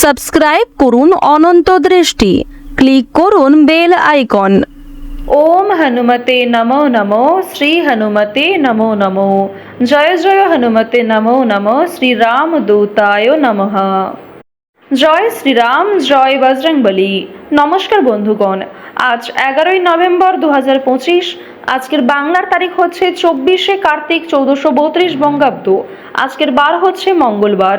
Subscribe করুন অনন্ত দৃষ্টি। Click করুন বেল আইকন। ওম হনুমতে নমো নমো, শ্রী হনুমতে নমো নমো। জয় জয় হনুমতে নমো নমো শ্রীরাম দূতায় নমঃ। জয় শ্রীরাম জয় বজরংবলী। নমস্কার বন্ধুগণ, আজ এগারোই নভেম্বর দু আজকের বাংলার তারিখ হচ্ছে চব্বিশে কার্তিক চৌদ্দশো বত্রিশ বঙ্গাব্দ। আজকের বার হচ্ছে মঙ্গলবার।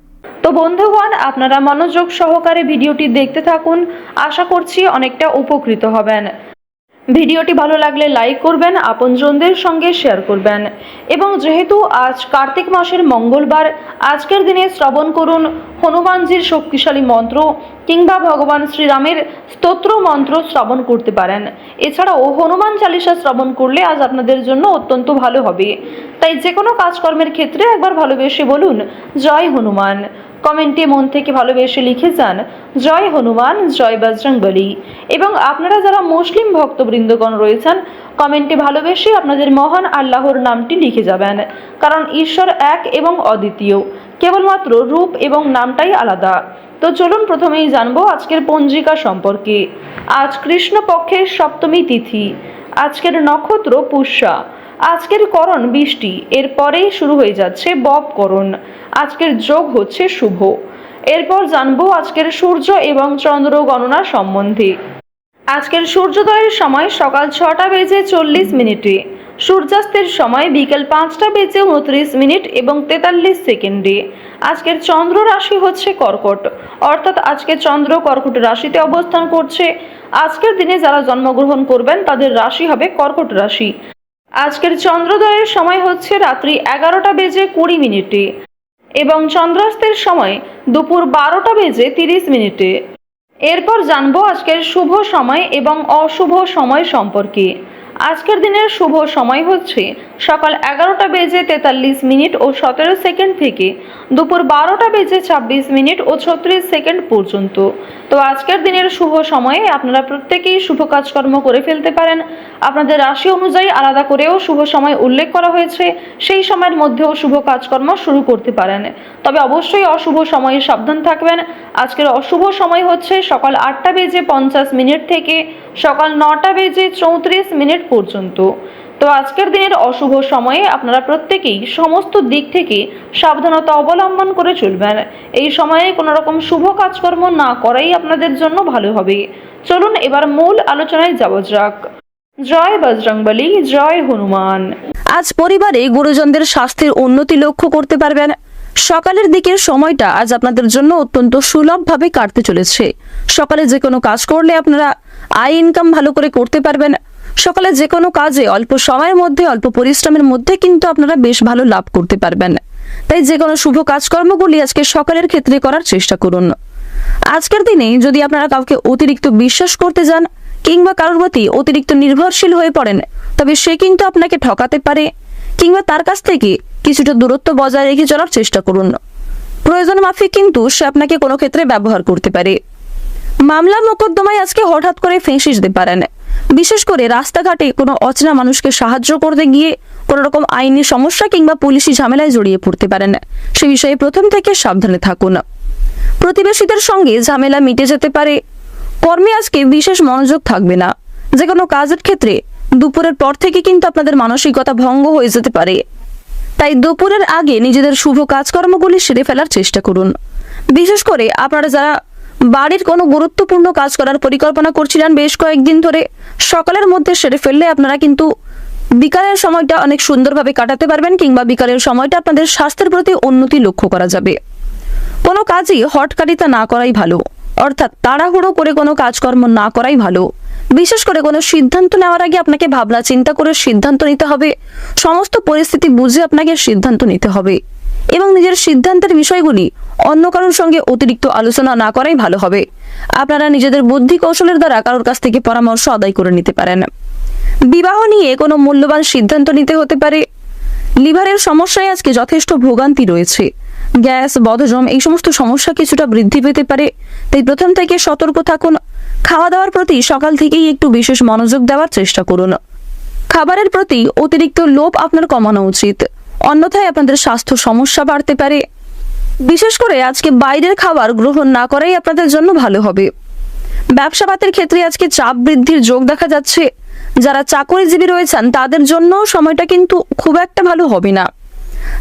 তো বন্ধুগণ, আপনারা মনোযোগ সহকারে ভিডিওটি দেখতে থাকুন। আশা করছি অনেকটা উপকৃত হবেন। ভিডিওটি ভালো লাগলে লাইক করবেন, আপনজনদের সঙ্গে শেয়ার করবেন। এবং যেহেতু আজ কার্তিক মাসের মঙ্গলবার, আজকের দিনে শ্রবণ করুন হনুমানজির শক্তিশালী মন্ত্র কিংবা ভগবান শ্রীরামের স্তোত্র মন্ত্র শ্রবণ করতে পারেন। এছাড়াও হনুমান চালিসা শ্রবণ করলে আজ আপনাদের জন্য অত্যন্ত ভালো হবে। তাই যে কোনো কাজকর্মের ক্ষেত্রে একবার ভালোবেসে বলুন, জয় হনুমান। কমেন্টে মন থেকে ভালোবেসে লিখে যান, জয় হনুমান, জয় বজরংবলী। এবং আপনারা যারা মুসলিম ভক্তবৃন্দগণ রয়েছেন, কমেন্টে ভালোবেসে আপনাদের মহান আল্লাহর নামটি লিখে যাবেন, কারণ ঈশ্বর এক এবং অদ্বিতীয়, কেবলমাত্র রূপ এবং নামটাই আলাদা। তো চলুন প্রথমেই জানব আজকের পঞ্জিকা সম্পর্কে। আজ কৃষ্ণপক্ষের সপ্তমী তিথি, আজকের নক্ষত্র পুষ্যা। আজকের করণ বৃষ্টি, এরপরেই শুরু হয়ে যাচ্ছে বব করণ। আজকের যোগ হচ্ছে শুভ। এরপর জানব আজকের সূর্য এবং চন্দ্র গণনা সম্বন্ধে। আজকের সূর্যোদয়ের সময় সকাল ছটা বেজে চল্লিশ মিনিটে, সূর্যাস্তের সময় বিকেল পাঁচটা বেজে উনত্রিশ মিনিট এবং তেতাল্লিশ সেকেন্ডে। আজকের চন্দ্র রাশি হচ্ছে কর্কট, অর্থাৎ আজকে চন্দ্র কর্কট রাশিতে অবস্থান করছে। আজকের দিনে যারা জন্মগ্রহণ করবেন, তাদের রাশি হবে কর্কট রাশি। আজকের চন্দ্রোদয়ের সময় হচ্ছে রাত্রি এগারোটা বেজে কুড়ি মিনিটে এবং চন্দ্রাস্তের সময় দুপুর বারোটা বেজে তিরিশ মিনিটে। এরপর জানব আজকের শুভ সময় এবং অশুভ সময় সম্পর্কে। আজকের দিনের শুভ সময় হচ্ছে সকাল এগারোটা বেজে তেতাল্লিশ মিনিট ও সতেরো সেকেন্ড থেকে দুপুর বারোটা বেজে ছাব্বিশ মিনিট ও ছত্রিশ সেকেন্ড পর্যন্ত। তো আজকের দিনের শুভ সময়ে আপনারা প্রত্যেকেই শুভ কাজকর্ম করে ফেলতে পারেন। আপনাদের রাশি অনুযায়ী আলাদা করেও শুভ সময় উল্লেখ করা হয়েছে। সেই সময়ের মধ্যেও শুভ কাজকর্ম শুরু করতে পারেন। তবে অবশ্যই অশুভ সময়ে সাবধান থাকবেন। আজকের অশুভ সময় হচ্ছে সকাল আটটা বেজে পঞ্চাশ মিনিট থেকে সকাল নটা বেজে চৌত্রিশ মিনিট পর্যন্ত। তো আজকের দিনের অশুভ সময়ে আপনারা প্রত্যেকেই সমস্ত দিক থেকে সাবধানতা অবলম্বন করে চলবেন। এই সময়ে কোনো রকম শুভ কাজকর্ম না করাই আপনাদের জন্য ভালো হবে। চলুন এবার মূল আলোচনায় যাওয়া যাক। জয় বজরংবলী, জয় হনুমান। আজ পরিবারে গুরুজনদের স্বাস্থ্যের উন্নতি লক্ষ্য করতে পারবেন। সকালের দিকের সময়টা আজ আপনাদের জন্য অত্যন্ত সুলভভাবে কাটতে চলেছে। সকালে যে কোনো কাজ করলে আপনারা আয় ইনকাম ভালো করে করতে পারবেন। সকালে যে কোনো কাজে অল্প সময়ের মধ্যে, অল্প পরিশ্রমের মধ্যে কিন্তু আপনারা বেশ ভালো লাভ করতে পারবেন। তাই যে কোনো শুভ কাজকর্মগুলি আজকে সকালের ক্ষেত্রে করার চেষ্টা করুন। আজকের দিনে যদি আপনারা কাউকে অতিরিক্ত বিশ্বাস করতে যান কিংবা কারোর প্রতি অতিরিক্ত নির্ভরশীল হয়ে পড়েন, তবে সে কিন্তু আপনাকে ঠকাতে পারে কিংবা তার কাছ থেকে কিছুটা দূরত্ব বজায় রেখে চলার চেষ্টা করুন। প্রয়োজন মাফিক কিন্তু সে আপনাকে কোনো ক্ষেত্রে ব্যবহার করতে পারে। মামলা মোকদ্দমায় আজকে হঠাৎ করে ফেঁসে যেতে পারেন। বিশেষ করে রাস্তাঘাটে কোনো অচেনা মানুষকে সাহায্য করতে গিয়ে কোনো রকম আইনি সমস্যা কিংবা পুলিশি ঝামেলায় জড়িয়ে পড়তে পারেন। সে বিষয়ে প্রথম থেকে সাবধানে থাকুন। প্রতিবেশীদের সঙ্গে ঝামেলা মিটে যেতে পারে। কর্মে আজকে বিশেষ মনোযোগ থাকবে না। যে কোনো কাজের ক্ষেত্রে দুপুরের পর থেকে কিন্তু আপনাদের মানসিকতা ভঙ্গ হয়ে যেতে পারে। তাই দুপুরের আগে নিজেদের শুভ কাজকর্মগুলি সেরে ফেলার চেষ্টা করুন। বিশেষ করে আপনারা যারা বাড়ির কোনো গুরুত্বপূর্ণ কাজ করার পরিকল্পনা করছিলেন বেশ কয়েকদিন ধরে। সকালের মধ্যে সেরে ফেললে আপনারা কিন্তু বিকালের সময়টা অনেক সুন্দরভাবে কাটাতে পারবেন কিংবা বিকালের সময়টা আপনাদের স্বাস্থ্যের প্রতি উন্নতি লক্ষ্য করা যাবে। কোনো কাজই হটকারিতা না করাই ভালো, অর্থাৎ তাড়াহুড়ো করে কোনো কাজকর্ম না করাই ভালো। বিশেষ করে কোনো সিদ্ধান্ত নেওয়ার আগে আপনাকে ভাবনা চিন্তা করে সিদ্ধান্ত নিতে হবে, সমস্ত পরিস্থিতি বুঝে আপনাকে সিদ্ধান্ত নিতে হবে এবং নিজের সিদ্ধান্তের বিষয়গুলি অন্য কারোর সঙ্গে অতিরিক্ত আলোচনা না করাই ভালো হবে। আপনারা নিজেদের বুদ্ধি কৌশলের দ্বারা কারোর কাছ থেকে পরামর্শ আদায় করে নিতে পারেন। বিবাহ নিয়ে কোনো মূল্যবান সিদ্ধান্ত নিতে হতে পারে। লিভারের সমস্যায় আজকে যথেষ্ট ভোগান্তি রয়েছে। গ্যাস, বদহজম এই সমস্ত সমস্যা কিছুটা বৃদ্ধি পেতে পারে। তাই প্রথম থেকে সতর্ক থাকুন। খাওয়া দাওয়ার প্রতি সকাল থেকেই একটু বিশেষ মনোযোগ দেওয়ার চেষ্টা করুন। খাবারের প্রতি অতিরিক্ত লোভ আপনার কমানো উচিত। অন্যথায় আপনাদের স্বাস্থ্য সমস্যা বাড়তে পারে। বিশেষ করে আজকে বাইরের খাবার গ্রহণ না করাই আপনাদের জন্য ভালো হবে। ব্যবসাপাতের ক্ষেত্রে আজকে চাপ বৃদ্ধির যোগ দেখা যাচ্ছে। যারা চাকরিজীবী রয়েছেন, তাদের জন্য সময়টা কিন্তু খুব একটা ভালো হবে না।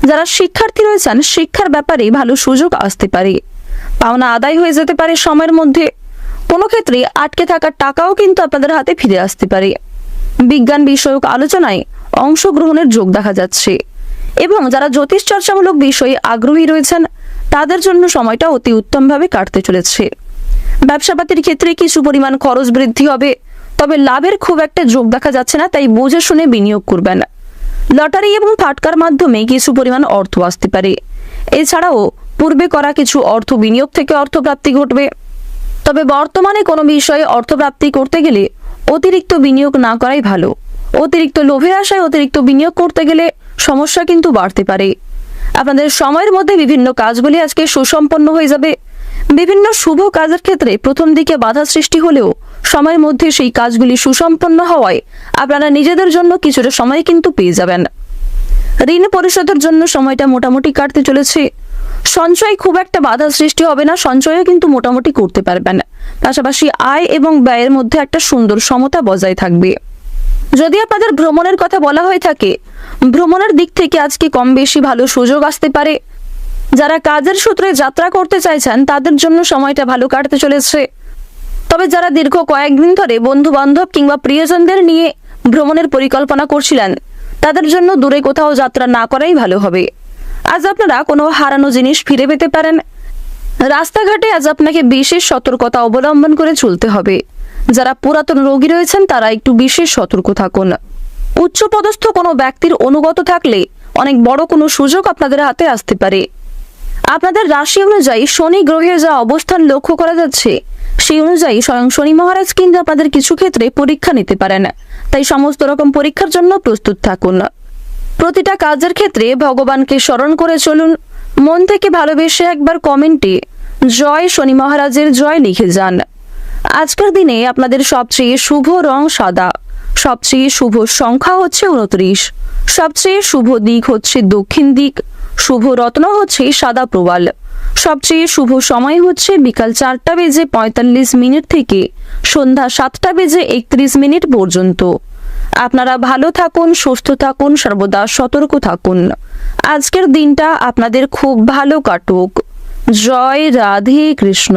যারা শিক্ষার্থী রয়েছেন, শিক্ষার ব্যাপারে ভালো সুযোগ আসতে পারে। পাওনা আদায় হয়ে যেতে পারে সময়ের মধ্যে। কোনো ক্ষেত্রে আটকে থাকা টাকাও কিন্তু আপনাদের হাতে ফিরে আসতে পারে। বিজ্ঞান বিষয়ক আলোচনায় অংশগ্রহণের যোগ দেখা যাচ্ছে। এবং যারা জ্যোতিষ চর্চামূলক বিষয়ে আগ্রহী রয়েছেন, তাদের জন্য সময়টা অতি উত্তমভাবে কাটতে চলেছে। ব্যবসাপাতির ক্ষেত্রে কিছু পরিমাণ খরচ বৃদ্ধি হবে, তবে লাভের খুব একটা যোগ দেখা যাচ্ছে না, তাই বুঝে শুনে বিনিয়োগ করবেন। লটারি এবং ফাটকার মাধ্যমে কিছু পরিমাণ অর্থ আসতে পারে। এছাড়াও, পূর্বে করা কিছু অর্থ বিনিয়োগ থেকে অর্থপ্রাপ্তি ঘটবে। তবে বর্তমানে কোনো বিষয়ে অর্থপ্রাপ্তি করতে গেলে অতিরিক্ত বিনিয়োগ না করাই ভালো। অতিরিক্ত লোভের আশায় অতিরিক্ত বিনিয়োগ করতে গেলে সমস্যা কিন্তু বাড়তে পারে। আপনাদের সময়ের মধ্যে বিভিন্ন কাজগুলি আজকে সুসম্পন্ন হয়ে যাবে। বিভিন্ন শুভ কাজের ক্ষেত্রে প্রথম দিকে বাধা সৃষ্টি হলেও সময়ের মধ্যে সেই কাজগুলি সুসম্পন্ন হওয়ায় আপনারা নিজেদের জন্য কিছুটা সময় কিন্তু পেয়ে যাবেন। ঋণ পরিশোধের জন্য সময়টা মোটামুটি কাটতে চলেছে। সঞ্চয় খুব একটা বাধা সৃষ্টি হবে না, সঞ্চয়ও কিন্তু মোটামুটি করতে পারবেন। পাশাপাশি আয় এবং ব্যয়ের মধ্যে একটা সুন্দর সমতা বজায় থাকবে। যদি আপনাদের ভ্রমণের কথা বলা হয়ে থাকে, ভ্রমণের দিক থেকে আজকে কম বেশি ভালো সুযোগ আসতে পারে। যারা কাজের সূত্রে যাত্রা করতে চাইছেন, তাদের জন্য সময়টা ভালো কাটতে চলেছে। তবে যারা দীর্ঘ কয়েকদিন ধরে বন্ধু বান্ধব কিংবা প্রিয়জনদের নিয়ে ভ্রমণের পরিকল্পনা করছিলেন, তাদের জন্য দূরে কোথাও যাত্রা না করাই ভালো হবে। আজ আপনারা কোনো হারানো জিনিস ফিরে পেতে পারেন। রাস্তাঘাটে আজ আপনাকে বিশেষ সতর্কতা অবলম্বন করে চলতে হবে। যারা পুরাতন রোগী রয়েছেন, তারা একটু বিশেষ সতর্ক থাকুন। উচ্চপদস্থ কোনো ব্যক্তির অনুগত থাকলে অনেক বড় কোনো সুযোগ আপনাদের হাতে আসতে পারে। আপনাদের রাশি অনুযায়ী শনি গ্রহের যা অবস্থান লক্ষ্য করা যাচ্ছে, সেই অনুযায়ী স্বয়ং শনি মহারাজ কিন্তু আপনাদের কিছু ক্ষেত্রে পরীক্ষা নিতে পারেন। তাই সমস্ত রকম পরীক্ষার জন্য প্রস্তুত থাকুন। প্রতিটা কাজের ক্ষেত্রে ভগবানকে স্মরণ করে চলুন। মন থেকে ভালোবেসে একবার কমেন্টে জয় শনি মহারাজের জয় লিখে যান। আজকের দিনে আপনাদের সবচেয়ে শুভ রং সাদা। সবচেয়ে শুভ সংখ্যা হচ্ছে উনত্রিশ সবচেয়ে শুভ দিক হচ্ছে দক্ষিণ দিক। শুভ রত্ন হচ্ছে সাদা প্রবাল। সবচেয়ে শুভ সময় হচ্ছে বিকাল চারটা বেজে পঁয়তাল্লিশ মিনিট থেকে সন্ধ্যা সাতটা বেজে একত্রিশ মিনিট পর্যন্ত। আপনারা ভালো থাকুন, সুস্থ থাকুন, সর্বদা সতর্ক থাকুন। আজকের দিনটা আপনাদের খুব ভালো কাটুক। জয় রাধে কৃষ্ণ।